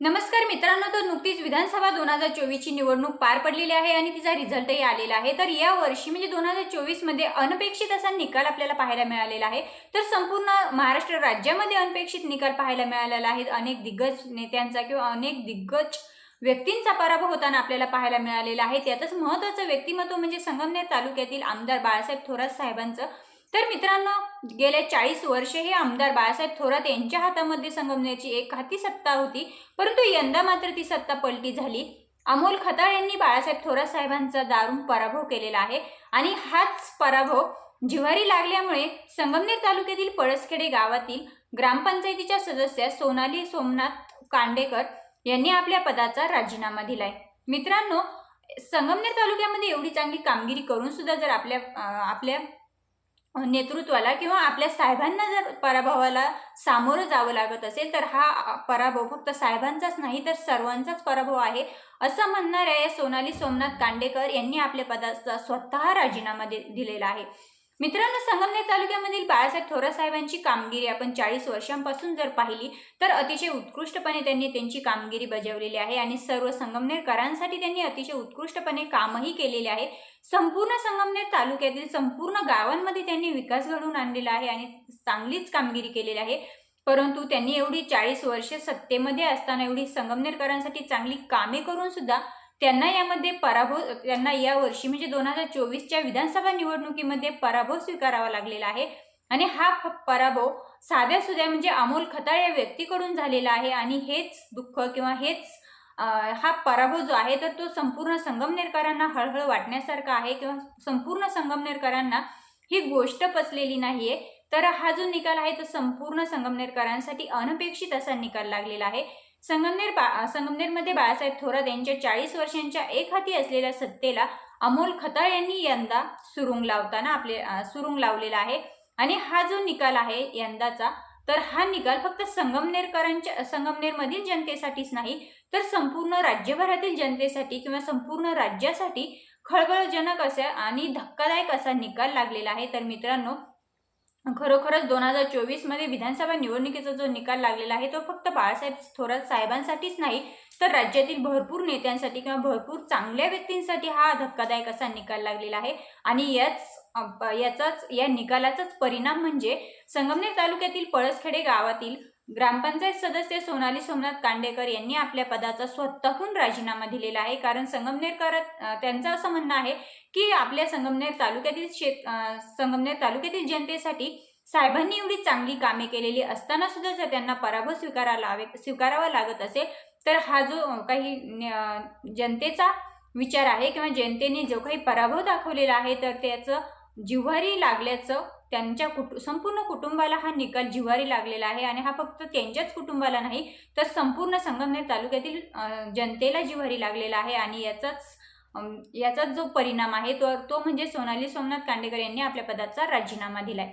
नमस्कार मित्रांनो तर नुकतीच विधानसभा दोन हजार चोवीसची निवडणूक पार पडलेली आहे आणि तिचा रिझल्टही आलेला आहे. तर या वर्षी म्हणजे दोन हजार चोवीसमध्ये अनपेक्षित असा निकाल आपल्याला पाहायला मिळालेला आहे. तर संपूर्ण महाराष्ट्र राज्यामध्ये अनपेक्षित निकाल पाहायला मिळालेला आहे. अनेक दिग्गज नेत्यांचा किंवा अनेक दिग्गज व्यक्तींचा पराभव होताना आपल्याला पाहायला मिळालेला आहे. त्यातच महत्त्वाचं व्यक्तिमत्व म्हणजे संगमनेर तालुक्यातील आमदार बाळासाहेब थोरात साहेबांचं तर मित्रांनो गेल्या चाळीस वर्षे हे आमदार बाळासाहेब थोरात यांच्या हातामध्ये संगमनेरची एक हाती सत्ता होती परंतु यंदा मात्र ती सत्ता पलटी झाली. अमोल खताळ यांनी बाळासाहेब थोरात साहेबांचा दारुण पराभव केलेला आहे आणि हाच पराभव जिव्हारी लागल्यामुळे संगमनेर तालुक्यातील पळसखेडे गावातील ग्रामपंचायतीच्या सदस्या सोनाली सोमनाथ कांडेकर यांनी आपल्या पदाचा राजीनामा दिलाय. मित्रांनो संगमनेर तालुक्यामध्ये एवढी चांगली कामगिरी करून सुद्धा जर आपल्या आपल्या नेतृत्वाला किंवा आपल्या साहेबांना जर पराभवाला सामोरं जावं लागत असेल तर हा पराभव फक्त साहेबांचाच नाही तर सर्वांचाच पराभव आहे असं म्हणणाऱ्या सोनाली सोमनाथ कांडेकर यांनी आपल्या पदाचा स्वतः राजीनामा दिलेला आहे. मित्रांनो संगमनेर तालुक्यामधील बाळासाहेब थोरात साहेबांची कामगिरी आपण चाळीस वर्षांपासून जर पाहिली तर अतिशय उत्कृष्टपणे त्यांनी त्यांची कामगिरी बजावलेली आहे आणि सर्व संगमनेरकरांसाठी त्यांनी अतिशय उत्कृष्टपणे कामही केलेले आहे. संपूर्ण संगमनेर तालुक्यातील संपूर्ण गावांमध्ये त्यांनी विकास घडवून आणलेला आहे आणि चांगलीच कामगिरी केलेली आहे. परंतु त्यांनी एवढी चाळीस वर्षे सत्तेमध्ये असताना एवढी संगमनेरकरांसाठी चांगली कामे करून सुद्धा त्यांना यामध्ये पराभव त्यांना या वर्षी म्हणजे दोन हजार चोवीसच्या विधानसभा निवडणुकीमध्ये पराभव स्वीकारावा लागलेला आहे. आणि हा पराभव साध्या सुध्या म्हणजे अमोल खताळ या व्यक्तीकडून झालेला आहे. आणि हेच दुःख किंवा हेच हा पराभव जो आहे तर तो संपूर्ण संगमनेरकरांना हळहळ वाटण्यासारखा आहे किंवा संपूर्ण संगमनेरकरांना ही गोष्ट पचलेली नाहीये. तर हा जो निकाल आहे तो संपूर्ण संगमनेरकरांसाठी अनपेक्षित असा निकाल लागलेला आहे. संगमनेर बा संगमनेरमध्ये बाळासाहेब थोरात यांच्या चाळीस वर्षांच्या एक हाती असलेल्या सत्तेला अमोल खताळ यांनी यंदा सुरुंग लावताना आपले सुरुंग लावलेला आहे. आणि हा जो निकाल आहे यंदाचा तर हा निकाल फक्त संगमनेरकरांच्या संगमनेरमधील जनतेसाठीच नाही तर संपूर्ण राज्यभरातील जनतेसाठी किंवा संपूर्ण राज्यासाठी खळबळजनक असा आणि धक्कादायक असा निकाल लागलेला आहे. तर मित्रांनो खरोखरच दोन हजार चोवीसमध्ये विधानसभा निवडणुकीचा जो निकाल लागलेला आहे तो फक्त बाळासाहेब थोरात साहेबांसाठीच नाही तर राज्यातील भरपूर नेत्यांसाठी किंवा भरपूर चांगल्या व्यक्तींसाठी हा धक्कादायक असा निकाल लागलेला आहे. आणि याच याचाच या निकालाचाच परिणाम म्हणजे संगमनेर तालुक्यातील पळसखेडे गावातील ग्रामपंचायत सदस्य सोनाली सोमनाथ कांडेकर यांनी आपल्या पदाचा स्वतःहून राजीनामा दिलेला आहे. कारण संगमनेर करत त्यांचं असं म्हणणं आहे की आपल्या संगमनेर तालुक्यातील शेत संगमनेर तालुक्यातील जनतेसाठी साहेबांनी एवढी चांगली कामे केलेली असताना सुद्धा जर त्यांना पराभव स्वीकारा लावे स्वीकारावा लागत असेल तर हा जो काही जनतेचा विचार आहे किंवा जनतेने जो काही पराभव दाखवलेला आहे तर त्याचं जिव्हारी लागल्याचं त्यांच्या कुटु संपूर्ण कुटुंबाला हा निकाल जिव्हारी लागलेला आहे आणि हा फक्त त्यांच्याच कुटुंबाला नाही तर संपूर्ण संगमनेर तालुक्यातील जनतेला जिव्हारी लागलेला आहे आणि याचाच याचाच जो परिणाम आहे तो तो म्हणजे सोनाली सोमनाथ कांडेकर यांनी आपल्या पदाचा राजीनामा दिलाय.